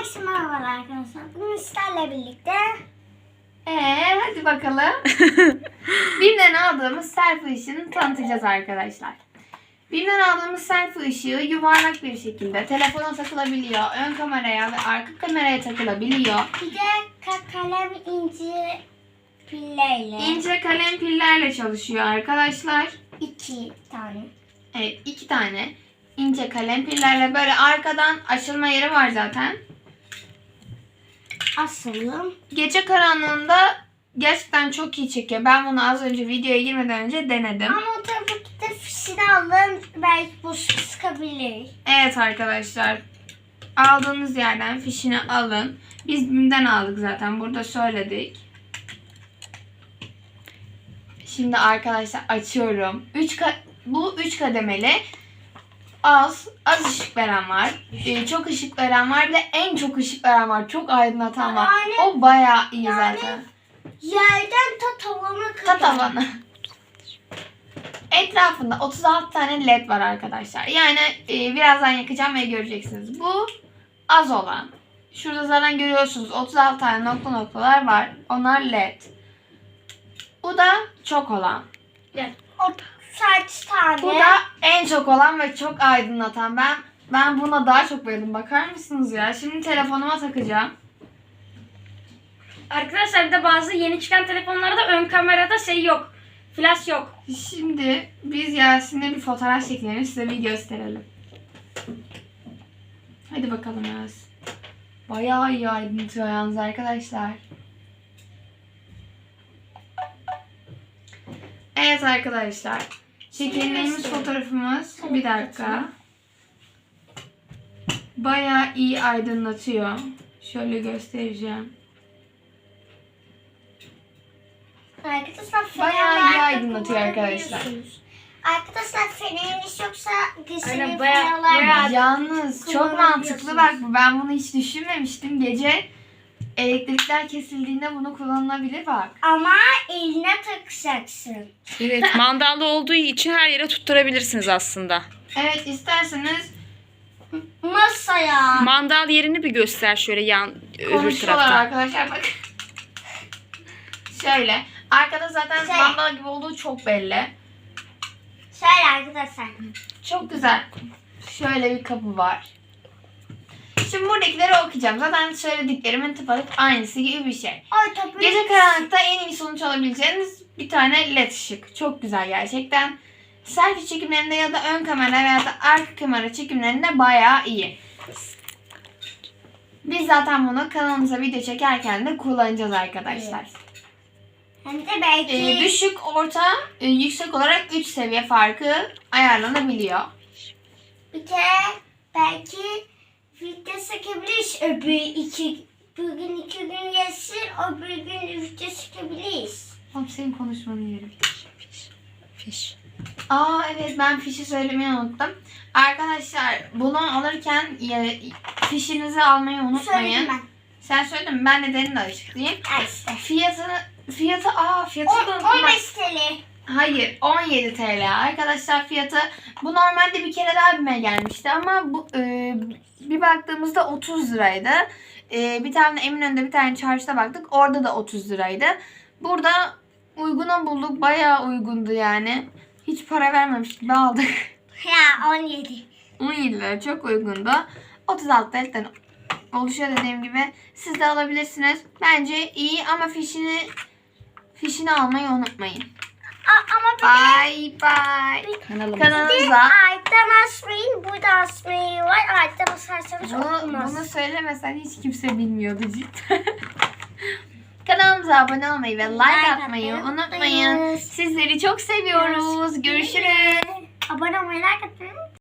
Herkese merhabalar arkadaşlar. Bugün sizlerle birlikte Ee, hadi bakalım. Bim'den aldığımız selfie ışığını tanıtacağız arkadaşlar. Bim'den aldığımız selfie ışığı yuvarlak bir şekilde telefona takılabiliyor, ön kameraya ve arka kameraya takılabiliyor. bir de ka- kalem inci pilleyle İnce kalem pillerle çalışıyor arkadaşlar. iki tane. Evet, iki tane ince kalem pillerle böyle arkadan açılma yeri var zaten. Asalım. Gece karanlığında gerçekten çok iyi çekiyor. Ben bunu az önce videoya girmeden önce denedim. Ama tabii ki de fişini alın. Belki bu sıkabilir. Evet arkadaşlar. Aldığınız yerden fişini alın. Biz BİM'den aldık zaten. Burada söyledik. Şimdi arkadaşlar açıyorum. Üç ka- bu 3 kademeli. Az, az ışık veren var. Ee, çok ışık veren var. Bir de en çok ışık veren var. Çok aydınlatan var. Yani- o bayağı iyi yani- zaten. Yerden ta tavana kadar. Ta tavanı. Etrafında 36 tane led var arkadaşlar. Yani e, birazdan yakacağım ve göreceksiniz. Bu az olan. Şurada zaten görüyorsunuz 36 tane nokta noktalar var. Onlar led. Bu da çok olan. O saç tane. Bu da en çok olan ve çok aydınlatan. Ben ben buna daha çok bayıldım. Bakar mısınız ya? Şimdi telefonuma takacağım. Arkadaşlar bir de bazı yeni çıkan telefonlarda ön kamerada şey yok. Flash yok. Şimdi biz Yasin'le bir fotoğraf çekelim. Size bir gösterelim. Hadi bakalım Yasin. Bayağı iyi aydınlatıyor yalnız arkadaşlar. Evet arkadaşlar. Çekildiğimiz fotoğrafımız. Bir dakika. Bayağı iyi aydınlatıyor. Şöyle göstereceğim. Arkadaşlar Bayağı iyi aydınlatıyor arkadaşlar. Arkadaşlar feneriniz yoksa geceleri bayağı- Yalnız çok mantıklı bak bu. Ben bunu hiç düşünmemiştim. Gece elektrikler kesildiğinde bunu kullanılabilir bak. Ama eline takacaksın. Evet mandallı olduğu için her yere tutturabilirsiniz aslında. Evet isterseniz Masaya. Mandal yerini bir göster şöyle yan öbür konuşuyorlar tarafta. arkadaşlar bak. Şöyle. Arkada zaten Şey. mandal gibi olduğu çok belli. Şöyle arkadaşlar. Çok güzel. Şöyle bir kapı var. Şimdi buradakileri okuyacağım. Zaten söylediklerimin tıpatıp aynısı gibi bir şey. Orta bir Gece karanlıkta en iyi sonuç alabileceğiniz bir tane led ışık. Çok güzel gerçekten. Selfie çekimlerinde ya da ön kamera veya da arka kamera çekimlerinde bayağı iyi. Biz zaten bunu kanalımıza video çekerken de kullanacağız arkadaşlar. Hem de belki Ee, düşük, orta, e, yüksek olarak 3 seviye farkı ayarlanabiliyor. bir de belki video çekebiliriz. Öbür iki bugün iki gün geçsin, öbür gün video çekebiliriz. Oğlum senin konuşmanı yerim. Fiş. Aa evet ben fişi söylemeyi unuttum. Arkadaşlar bunu alırken e, fişinizi almayı unutmayın. Söyledim ben. Sen söyledin mi? Ben nedenini de açıklayayım. İşte. Fiyatını fiyatı aa fiyatı da On- unuttum. 15 TL. Hayır 17 TL arkadaşlar fiyatı. Bu normalde bir kere daha bime gelmişti ama bu e, bir baktığımızda 30 liraydı. E, bir tane Eminönü'nde bir tane çarşıda baktık orada da 30 liraydı. Burada uyguna bulduk bayağı uygundu yani. Hiç para vermemiş gibi aldık. Ya 17. 17 lira çok uygundu. 36 TL'den oluşuyor dediğim gibi. Siz de alabilirsiniz. Bence iyi ama fişini fişini almayı unutmayın. Ama bir de Bye bye. Kanalımız. Kanalımıza alttan asmayın. Burada asmayı var. Alttan asarsanız bunu, olmaz. bunu söylemesen hiç kimse bilmiyordu cidden. Kanalımıza abone olmayı ve like atmayı unutmayın. unutmayın. Sizleri çok seviyoruz. Görüşürüz. Abone olmayı, like atmayı